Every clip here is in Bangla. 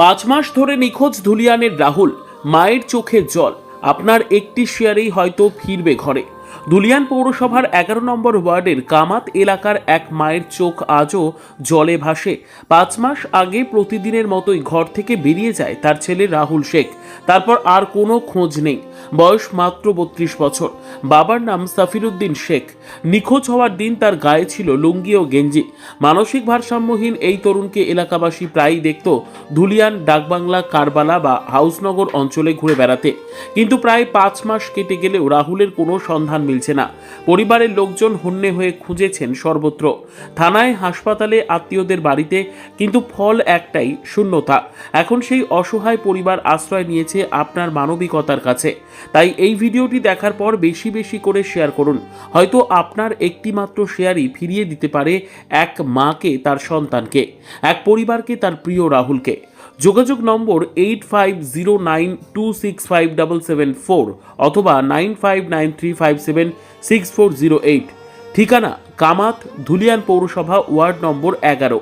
পাঁচ মাস ধরে নিখোঁজ ধুলিয়ানের রাহুল, মায়ের চোখে জল। আপনার একটি শেয়ারেই হয়তো ফিরবে ঘরে। ধুলিয়ান পৌরসভার এগারো নম্বর ওয়ার্ডের কামাত এলাকার এক মায়ের চোখ আজও জলে ভাসে। পাঁচ মাস আগে প্রতিদিনের মতোই ঘর থেকে বেরিয়ে যায় তার ছেলে রাহুল শেখ। তারপর আর কোনো খোঁজ নেই। বয়স মাত্র বত্রিশ বছর। বাবার নাম সাফিরুদ্দিন শেখ। নিখোঁজ হওয়ার দিন তার গায়ে ছিল লুঙ্গি ও গেঞ্জি। মানসিক ভারসাম্যহীন এই তরুণকে এলাকাবাসী প্রায়ই দেখত ধুলিয়ান ডাকবাংলা, কারবালা বা হাউসনগর অঞ্চলে ঘুরে বেড়াতে। কিন্তু প্রায় পাঁচ মাস কেটে গেলেও রাহুলের কোনো সন্ধান মিলছে না। পরিবারের লোকজন হন্যে হয়ে খুঁজেছেন সর্বত্র। থানায় হাসপাতালে আত্মীয়দের বাড়িতে কিন্তু ফল একটাই, শূন্যতা। এখন সেই অসহায় পরিবার আশ্রয় নিয়েছে আপনার মানবিকতার কাছে। তাই এই ভিডিওটি দেখার পর বেশি বেশি করে শেয়ার করুন। হয়তো আপনার একটিমাত্র শেয়ারই ফিরিয়ে দিতে পারে এক মাকে, তার সন্তানকে, এক পরিবারকে, তার প্রিয় রাহুলকে। যোগাযোগ number eight five zero nine two six five double seven four অথবা nine five nine three five seven six four zero eight ঠিকানা কামাত ধুলিয়ান পৌরসভা, ওয়ার্ড নম্বর এগারো।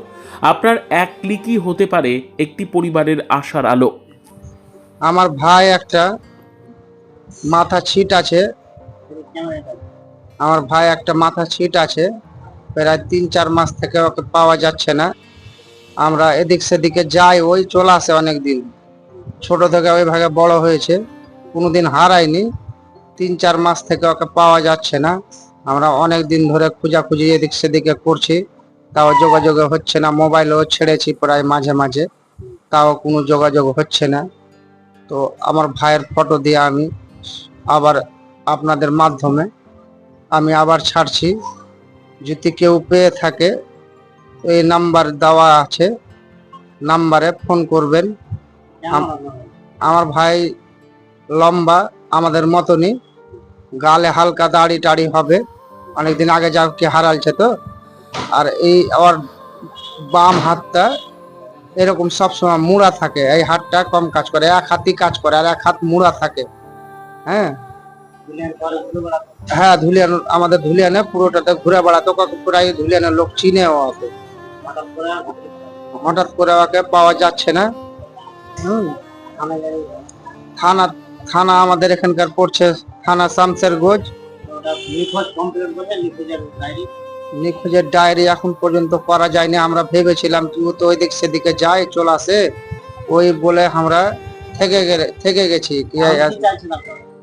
আপনার এক ক্লিকই হতে পারে একটি পরিবারের আশার আলো। আমার ভাই একটা মাথা ছিট আছে। আমার ভাই একটা মাথা ছিট আছে। প্রায় তিন চার মাস থেকে ওকে পাওয়া যাচ্ছে না। আমরা এদিক সেদিকে যাই, ওই চলে আসে অনেক দিন ছোট থেকে ওইভাবে বড় হয়েছে, কোনোদিন হারায়নি। তিন চার মাস থেকে ওকে পাওয়া যাচ্ছে না। আমরা অনেক দিন ধরে খোঁজাখুঁজি এদিক সেদিকে করছি। তাও যোগাযোগ হচ্ছে না, মোবাইলও ছেড়েছি প্রায় মাঝে মাঝে। তাও কোনো যোগাযোগ হচ্ছে না। তো আমার ভাইয়ের ফটো দিয়ে আমি আবার আপনাদের মাধ্যমে আমি আবার ছাড়ছি। যদি কেউ পেয়ে থাকে এই নাম্বার দেওয়া আছে। নাম্বারে ফোন করবেন। আমার ভাই লম্বা, আমাদের মতনই। গালে হালকা দাড়ি টাড়ি হবে। অনেকদিন আগে যা কি হারালছে তো। আর এই ওর বাম হাতটা এরকম সবসময় মুড়া থাকে। এই হাতটা কম কাজ করে, এক হাতই কাজ করে আর এক হাত মুড়া থাকে। হ্যাঁ? হ্যাঁ ধুলিয়ান, আমাদের ধুলিয়ানে পুরোটাতে ঘুরে বেড়াতো। প্রায় ধুলিয়ানের লোক চিনে ওকে। হঠাৎ করে ওকে পাওয়া যাচ্ছে না। হুম। থানা থানা আমাদের এখানকার পড়ছে থানা শামসের গোজ। নিখোঁজের ডায়েরি এখন পর্যন্ত করা যায়নি আমরা ভেবেছিলাম তুই তো ওইদিক সেদিকে যায় চলে আসে। ওই বলে আমরা থেকে গেলে থেকে গেছি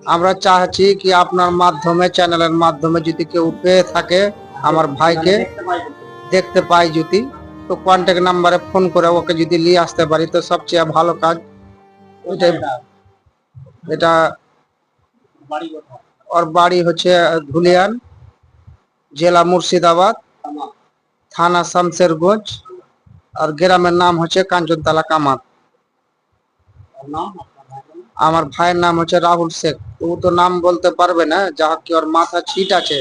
আমরা চাচ্ছি কি আপনার মাধ্যমে চ্যানেলের মাধ্যমে যদি কেউ পেয়ে থাকে আমার ভাইকে দেখতে পাই যদি। তো কন্ট্যাক্ট নাম্বারে ফোন করে ওকে যদি নিয়ে আসতে পারি তো সবচেয়ে ভালো কাজ ওইটাই। এটা ওর বাড়ি হচ্ছে ধুলিয়ান জেলা মুর্শিদাবাদ থানা শামসেরগঞ্জ আর গ্রামের নাম হচ্ছে কাঞ্চনতলা কামাত। আমার ভাইয়ের নাম হচ্ছে রাহুল শেখ। ও তো নাম বলতে পারবে না যা কি ওর মাথা ছিট আছে।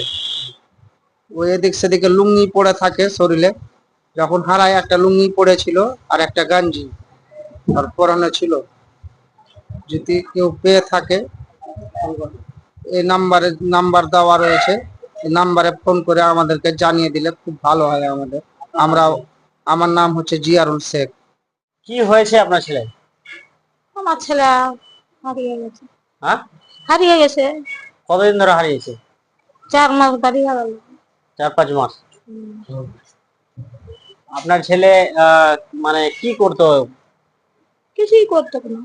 ও এদিক সেদিকে লুঙ্গি পরে থাকে শরীরে। যখন হারায় একটা লুঙ্গি পড়েছিল আর একটা গাঞ্জি আর পরনে ছিল। যদি কেউ পেয়ে থাকে এই নাম্বারে নাম্বার দেওয়া রয়েছে। এই নাম্বারে ফোন করে আমাদেরকে জানিয়ে দিলে খুব ভালো হয় আমাদের। আমরা আমার নাম হচ্ছে জিয়ারুল শেখ। কি হয়েছে আপনার ছেলে? আমার ছেলে হারিয়ে গেছে। হ্যাঁ? হারিয়ে গেছে। কতদিন ধরে হারিয়েছে? চার মাস বাড়ি হারাল। চার পাঁচ মাস। আপনার ছেলে আহ, মানে কি করতো? কিছুই করতো না।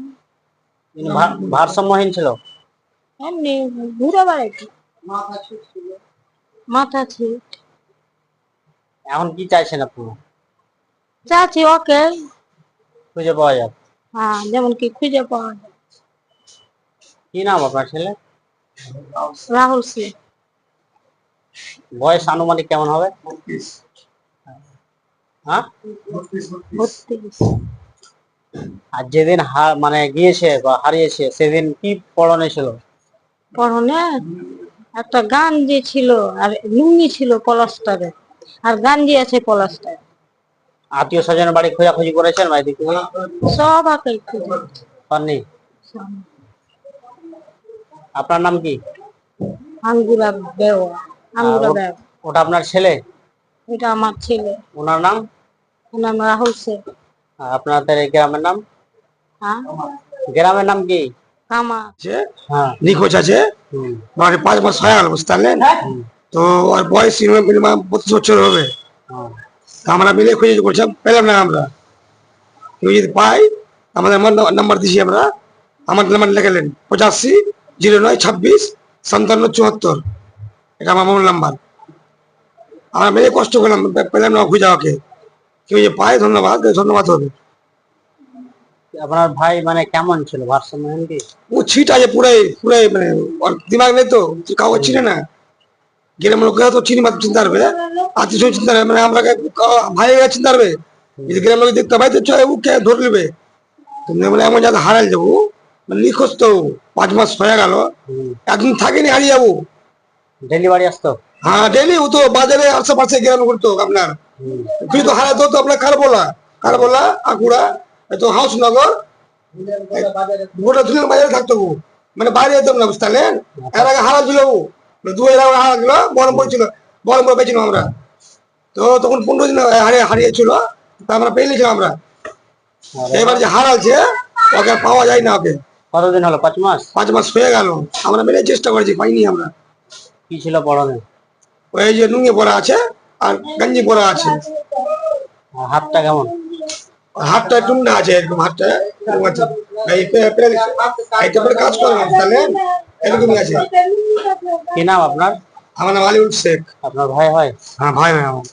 ভারসাম্যহীন ছিল? এমনি ঘুরে বেড়াইতো মাথা ছিট এখন কি চাইছেন আপনি? চাচ্ছি ওকে। খুঁজে পাওয়া যাক। হ্যাঁ যেমন কি খুঁজে পাওয়া যায়। কি নাম আপনার ছেলে? রাহুল সিং। বয়স আনুমানিক কেমন হবে? হ্যাঁ? আর যেদিন মানে গিয়েছে বা হারিয়েছে সেদিন কি পড়নে ছিল? একটা গাঞ্জি ছিল আর লুঙ্গি ছিল পলাস্টারে আর গাঞ্জি আছে পলাস্টার আত্মীয় স্বজনের বাড়ি খোঁজাখুঁজি করেছেন থেকে সব আঁকে খুঁজে পাননি? আপনার নাম কি? আঙ্গুরা বেওয়া আঙ্গুরা বেওয়া ওটা আপনার ছেলে? এটা আমার ছেলে। ওনার নাম? নাম রাহুল শেখ আর আপনাদের এই গ্রামের নাম? হ্যাঁ। গ্রামের নাম কি? কামা। আছে হ্যাঁ। নিখোঁজ আছে? মানে পাঁচ মাস হয়ে গেল বুঝতে পারলেন? তো ওর বয়স মিনিমাম পঁচিশ বছর হবে। হ্যাঁ। আমরা মিলে খুঁজে করছিলাম পেলাম না আমরা। কেউ যদি পাই আমাদের আমার নাম্বার দিছি আমরা। আমার নাম্বার লেখালেন পঁচাশি জিরো নয় ছাব্বিশ সাতান্ন চুয়াত্তর। এটা আমার মোবাইল নাম্বার আমরা মিলে কষ্ট করলাম পেলাম না খুঁজে ওকে। কেউ যদি পায় ধন্যবাদ ধন্যবাদ হবে আপনার ভাই মানে কেমন ছিল ভারসাম্যহীন কি ও ছিট আছে পুরাই পুরাই মানে ওর দিমাগ নেই তো কাউকে চিনে না? গ্রামের লোকেরা তো চিনি মাত্র চিন্তা পারবে আত্মীয় স্বজন চিন্তা পারবে মানে আমরা ভাই চিন্তা পারবে। যদি গ্রামের লোক দেখতে পাই তো চয় ওকে ধরে নেবে। তুমি মানে এমন যাতে হারাল যাব মানে নিখোঁজ তো পাঁচ মাস হয়ে গেল। একদিন থাকিনি হারিয়ে যাব। ডেলি বাড়ি আসতো? হ্যাঁ ডেলি ও তো বাজারে আশেপাশে গ্রামে করতো আপনার। তুই তো হারাতো তো আপনার কারবোলা। কারবোলা আকুড়া এই তো হাউসনগর গোটা দুজন বাজারে থাকতো। মানে বাইরে যেতাম না বুঝতে পারলেন? এর আগে হারা ছিল মানে দু এর আগে হারা ছিল বরম পড়ছিল বরম পরে পেয়েছিলাম আমরা। তো তখন পনেরো দিন হারিয়ে হারিয়েছিল তা আমরা পেয়ে নিয়েছিলাম আমরা। এবার যে হারালছে ওকে পাওয়া যায় না ওকে। কতদিন হলো? পাঁচ মাস? পাঁচ মাস হয়ে গেল। আমরা মেরে চেষ্টা করেছি পাইনি আমরা। কি ছিল পরনে ওই যে নুঙ্গি পরা আছে আর গাঞ্জি পরা আছে। হাতটা কেমন? হাতটা টুন্ডা আছে এরকম হাতটা এরকম আছে। এইটা পরে কাজ করে তাহলে এরকমই আছে। কি নাম আপনার? আমার নাম আলিউল শেখ। আপনার ভাই হয়? হ্যাঁ ভাই ভাই আমার।